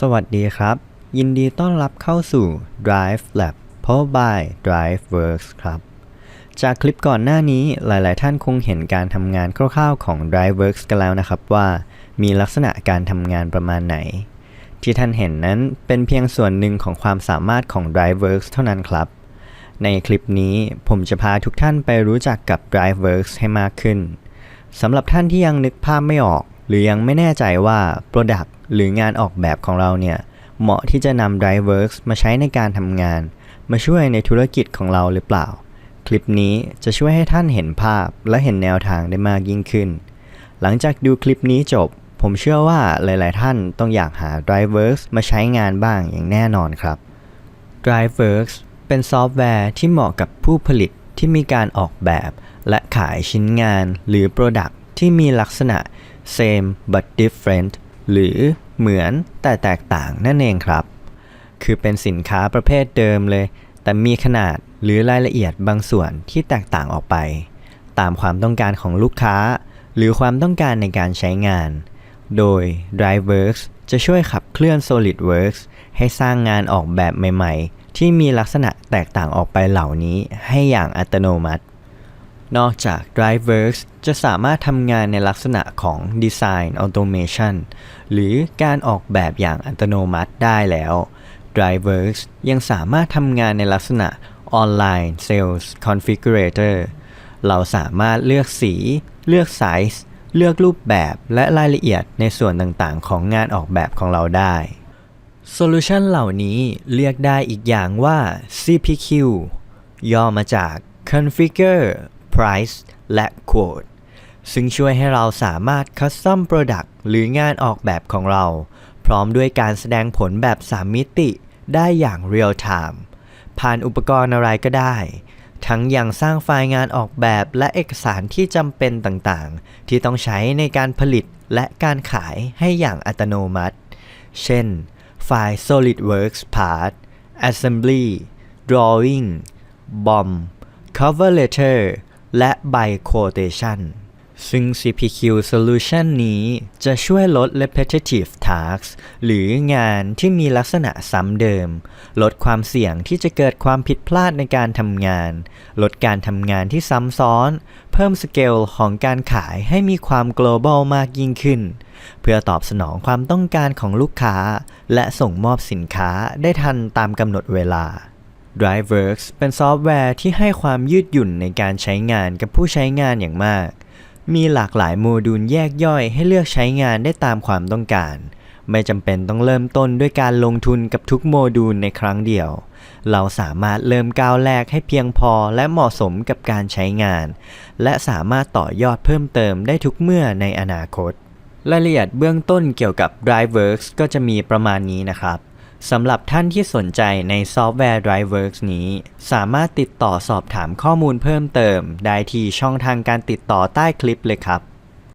สวัสดีครับ ยินดีต้อนรับเข้าสู่ Drive Lab powered by DriveWorks ครับ จากคลิปก่อนหน้านี้หลาย ๆ ท่านคงเห็นการทำงานคร่าว ๆ ของ DriveWorks กันแล้วนะครับว่ามีลักษณะการทำงานประมาณไหน ที่ท่านเห็นนั้นเป็นเพียงส่วนหนึ่งของความสามารถของ DriveWorks เท่านั้นครับ ในคลิปนี้ผมจะพาทุกท่านไปรู้จักกับ DriveWorks ให้มากขึ้นสำหรับท่านที่ยังนึกภาพไม่ออก หรือยังไม่แน่ใจว่า Product หรืองานออกแบบของเราเนี่ย เหมาะที่จะนำ DriveWorks มาใช้ในการทำงาน มาช่วยในธุรกิจของเราหรือเปล่า คลิปนี้จะช่วยให้ท่านเห็นภาพและเห็นแนวทางได้มากยิ่งขึ้น หลังจากดูคลิปนี้จบ ผมเชื่อว่าหลาย ๆ ท่านต้องอยากหา DriveWorks มาใช้งานบ้างอย่างแน่นอนครับ DriveWorks เป็นซอฟต์แวร์ที่เหมาะกับผู้ผลิตที่มีการออกแบบ และขายชิ้นงานหรือ Product ที่มีลักษณะ same but different หรือเหมือนแต่แตกต่างนั่นเองครับ คือเป็นสินค้าประเภทเดิมเลย แต่มีขนาดหรือรายละเอียดบางส่วนที่แตกต่างออกไป ตามความต้องการของลูกค้า หรือความต้องการในการใช้งาน โดย DriveWorks จะช่วยขับเคลื่อน SolidWorks ให้สร้างงานออกแบบใหม่ ๆ ที่มีลักษณะแตกต่างออกไปเหล่านี้ให้อย่างอัตโนมัติ นอกจาก DriveWorks จะสามารถทำงานในลักษณะของ Design Automation หรือการออกแบบอย่างอัตโนมัติได้แล้ว Driver's ยังสามารถทำงานในลักษณะ Online Sales Configurator เราสามารถเลือกสี เลือกไซส์ เลือกรูปแบบและรายละเอียดในส่วนต่างๆ ของงานออกแบบของเราได้โซลูชันเหล่านี้เรียกได้อีกอย่างว่า CPQ ย่อมาจาก Configure Price และ Quote ซึ่งช่วยให้เราสามารถ Custom Product หรืองานออกแบบของเรา พร้อมด้วยการแสดงผลแบบ 3 มิติได้อย่าง Real Time ผ่านอุปกรณ์อะไรก็ได้ ทั้งยังสร้างไฟล์งานออกแบบและเอกสารที่จำเป็นต่างๆ ที่ต้องใช้ในการผลิตและการขายให้อย่างอัตโนมัติ เช่น ไฟล์ SolidWorks Part Assembly Drawing BOM Cover Letter และ By Quotation ซึ่ง CPQ Solution นี้จะช่วยลด repetitive tasks หรืองานที่มีลักษณะซ้ำเดิม ลดความเสี่ยงที่จะเกิดความผิดพลาดในการทำงาน ลดการทำงานที่ซ้ำซ้อน เพิ่มสเกลของการขายให้มีความ global มากยิ่งขึ้น เพื่อตอบสนองความต้องการของลูกค้า และส่งมอบสินค้าได้ทันตามกำหนดเวลา DriveWorks เป็นซอฟต์แวร์ที่ให้ความยืดหยุ่นในการใช้งานกับผู้ใช้งานอย่างมาก มีหลากหลายโมดูลแยกย่อยให้เลือกใช้งานได้ตามความต้องการ ไม่จำเป็นต้องเริ่มต้นด้วยการลงทุนกับทุกโมดูลในครั้งเดียว เราสามารถเริ่มก้าวแรกให้เพียงพอและเหมาะสมกับการใช้งาน และสามารถต่อยอดเพิ่มเติมได้ทุกเมื่อในอนาคต รายละเอียดเบื้องต้นเกี่ยวกับ DriveWorks ก็จะมีประมาณนี้นะครับ สำหรับท่านที่สนใจในซอฟต์แวร์ DriveWorks นี้ สามารถติดต่อสอบถามข้อมูลเพิ่มเติม ได้ที่ช่องทางการติดต่อใต้คลิปเลยครับ